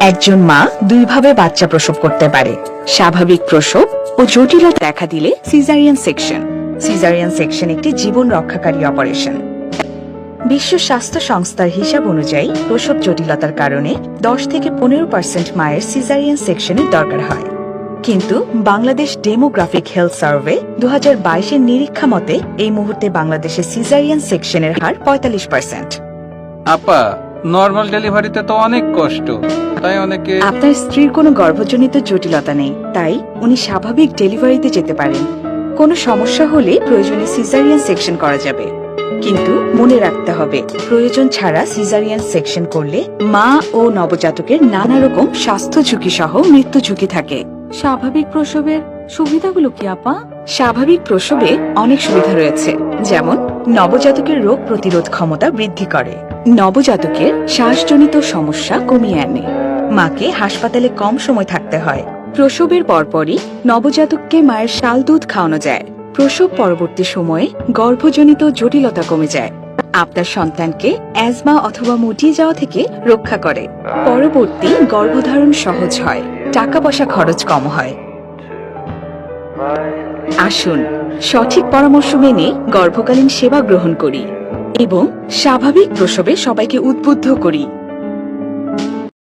একজন মা দুইভাবে বাচ্চা প্রসব করতে পারে। স্বাভাবিক প্রসব ও জটিলতা দেখা দিলে সিজারিয়ান সেকশন। সিজারিয়ান সেকশন একটি জীবন রক্ষাকারী অপারেশন। বিশ্ব স্বাস্থ্য সংস্থার হিসাব অনুযায়ী প্রসব জটিলতার কারণে দশ থেকে পনেরো পার্সেন্ট মায়ের সিজারিয়ান সেকশনের দরকার হয়। কিন্তু বাংলাদেশ ডেমোগ্রাফিক হেলথ সার্ভে দু হাজার বাইশের নিরীক্ষা মতে এই মুহূর্তে বাংলাদেশে সিজারিয়ান সেকশনের হার পঁয়তাল্লিশ পার্সেন্ট। আপা নর্মাল ডেলিভারিতে তো অনেক কষ্ট। তাই অনেকে আপনার স্ত্রীর কোনো গর্ভজনিত জটিলতা নেই তাই উনি স্বাভাবিক ডেলিভারিতে যেতে পারেন। কোনো সমস্যা হলে প্রয়োজনে সিজারিয়ান সেকশন করা যাবে। কিন্তু মনে রাখতে হবে প্রয়োজন ছাড়া সিজারিয়ান সেকশন করলে মা ও নবজাতকের নানা রকম স্বাস্থ্য ঝুঁকি সহ মৃত্যু ঝুঁকি থাকে। স্বাভাবিক প্রসবের সুবিধাগুলো কি আপা? স্বাভাবিক প্রসবে অনেক সুবিধা রয়েছে যেমন নবজাতকের রোগ প্রতিরোধ ক্ষমতা বৃদ্ধি করে। নবজাতকের শ্বাসজনিত সমস্যা কমিয়ে আনে। মাকে হাসপাতালে কম সময় থাকতে হয়। প্রসবের পরপরই নবজাতককে মায়ের শাল দুধ খাওয়ানো যায়। প্রসব পরবর্তী সময়ে গর্ভজনিত জটিলতা কমে যায়। আপনার সন্তানকে অ্যাজমা অথবা মুটিয়ে যাওয়া থেকে রক্ষা করে। পরবর্তী গর্ভধারণ সহজ হয়। টাকা পয়সা খরচ কম হয়। আসুন, সঠিক পরামর্শ মেনে গর্ভকালীন সেবা গ্রহণ করি। এবং স্বাভাবিক প্রসবে সবাইকে উদ্বুদ্ধ করি।